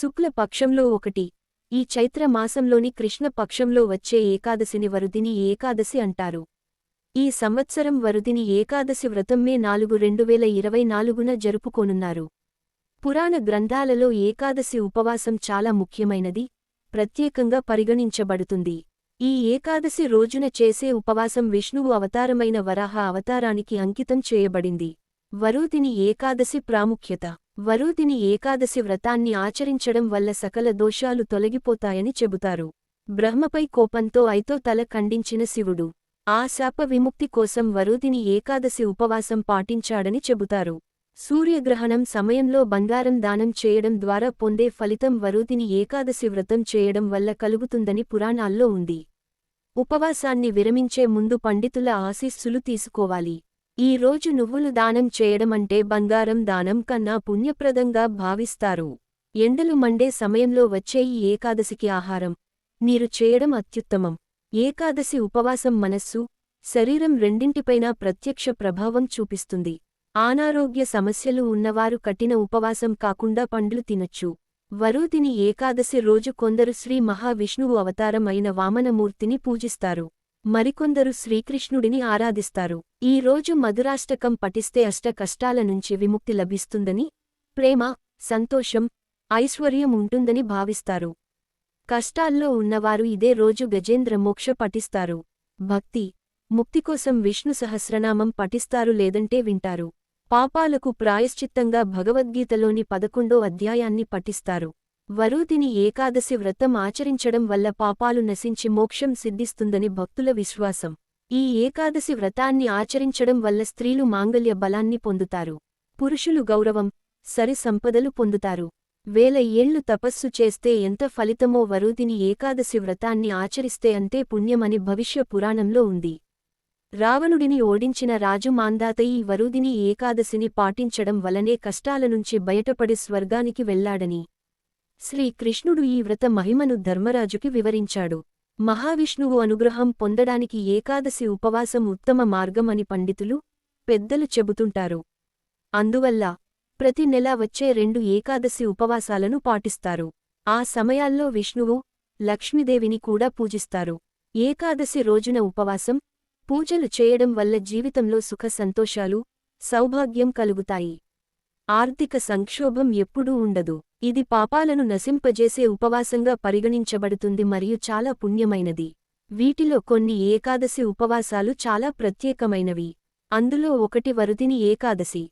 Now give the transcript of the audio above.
శుక్ల పక్షంలో ఒకటి. ఈ చైత్ర మాసంలోని కృష్ణ పక్షంలో వచ్చే ఏకాదశిని వరుదిని ఏకాదశి అంటారు. ఈ సంవత్సరం వరుదిని ఏకాదశి వ్రతం మే నాలుగు రెండు వేల ఇరవై నాలుగున జరుపుకోనున్నారు. పురాణ గ్రంథాలలో ఏకాదశి ఉపవాసం చాలా ముఖ్యమైనది ప్రత్యేకంగా పరిగణించబడుతుంది. ఈ ఏకాదశి రోజున చేసే ఉపవాసం విష్ణువు అవతారమైన వరాహ అవతారానికి అంకితం చేయబడింది. వరుదిని ఏకాదశి ప్రాముఖ్యత. వరూదిని ఏకాదశి వ్రతాన్ని ఆచరించడం వల్ల సకల దోషాలు తొలగిపోతాయని చెబుతారు. బ్రహ్మపై కోపంతో ఐతో తల ఖండించిన శివుడు ఆ శాప విముక్తి కోసం వరూదిని ఏకాదశి ఉపవాసం పాటించాడని చెబుతారు. సూర్యగ్రహణం సమయంలో బంగారం దానం చేయడం ద్వారా పొందే ఫలితం వరూదిని ఏకాదశి వ్రతం చేయడం వల్ల కలుగుతుందని పురాణాల్లో ఉంది. ఉపవాసాన్ని విరమించే ముందు పండితుల ఆశీస్సులు తీసుకోవాలి. ఈ రోజు నువ్వులు దానం చేయడమంటే బంగారం దానం కన్నా పుణ్యప్రదంగా భావిస్తారు. ఎండలు మండే సమయంలో వచ్చే ఈ ఏకాదశికి ఆహారం. నీరు చేయడం అత్యుత్తమం. ఏకాదశి ఉపవాసం మనస్సు శరీరం రెండింటిపైనా ప్రత్యక్ష ప్రభావం చూపిస్తుంది. అనారోగ్య సమస్యలు ఉన్నవారు కఠిన ఉపవాసం కాకుండా పండ్లు తినొచ్చు. వరుదిని ఏకాదశి రోజు కొందరు శ్రీ మహావిష్ణువు అవతారం అయిన వామనమూర్తిని పూజిస్తారు. మరికొందరు శ్రీకృష్ణుడిని ఆరాధిస్తారు. ఈ రోజు మధురాష్టకం పఠిస్తే అష్ట కష్టాల నుంచి విముక్తి లభిస్తుందని ప్రేమ సంతోషం ఐశ్వర్యం ఉంటుందని భావిస్తారు. కష్టాల్లో ఉన్నవారు ఇదే రోజు గజేంద్ర మోక్ష పఠిస్తారు. భక్తి ముక్తికోసం విష్ణు సహస్రనామం పఠిస్తారు లేదంటే వింటారు. పాపాలకు ప్రాయశ్చిత్తంగా భగవద్గీతలోని పదకొండో అధ్యాయాన్ని పఠిస్తారు. వరూదిని ఏకాదశి వ్రతం ఆచరించడం వల్ల పాపాలు నశించి మోక్షం సిద్ధిస్తుందని భక్తుల విశ్వాసం. ఈ ఏకాదశి వ్రతాన్ని ఆచరించడం వల్ల స్త్రీలు మాంగల్య బలాన్ని పొందుతారు. పురుషులు గౌరవం సరి సంపదలు పొందుతారు. వేల ఏళ్ళు తపస్సు చేస్తే ఎంత ఫలితమో వరుదిని ఏకాదశి వ్రతాన్ని ఆచరిస్తే అంతే పుణ్యమని భవిష్య పురాణంలో ఉంది. రావణుడిని ఓడించిన రాజు మాందాత ఈ వరుదిని ఏకాదశిని పాటించడం వలనే కష్టాల నుంచి బయటపడి స్వర్గానికి వెళ్ళాడని శ్రీకృష్ణుడు ఈ వ్రత మహిమను ధర్మరాజుకి వివరించాడు. మహావిష్ణువు అనుగ్రహం పొందడానికి ఏకాదశి ఉపవాసం ఉత్తమ మార్గం అని పండితులు పెద్దలు చెబుతుంటారు. అందువల్ల ప్రతి నెలా వచ్చే రెండు ఏకాదశి ఉపవాసాలను పాటిస్తారు. ఆ సమయాల్లో విష్ణువు లక్ష్మీదేవిని కూడా పూజిస్తారు. ఏకాదశి రోజున ఉపవాసం పూజలు చేయడం వల్ల జీవితంలో సుఖ సంతోషాలు సౌభాగ్యం కలుగుతాయి. ఆర్థిక సంక్షోభం ఎప్పుడూ ఉండదు. ఇది పాపాలను నశింపజేసే ఉపవాసంగా పరిగణించబడుతుంది మరియు చాలా పుణ్యమైనది. వీటిలో కొన్ని ఏకాదశి ఉపవాసాలు చాలా ప్రత్యేకమైనవి. అందులో ఒకటి వరుదిని ఏకాదశి.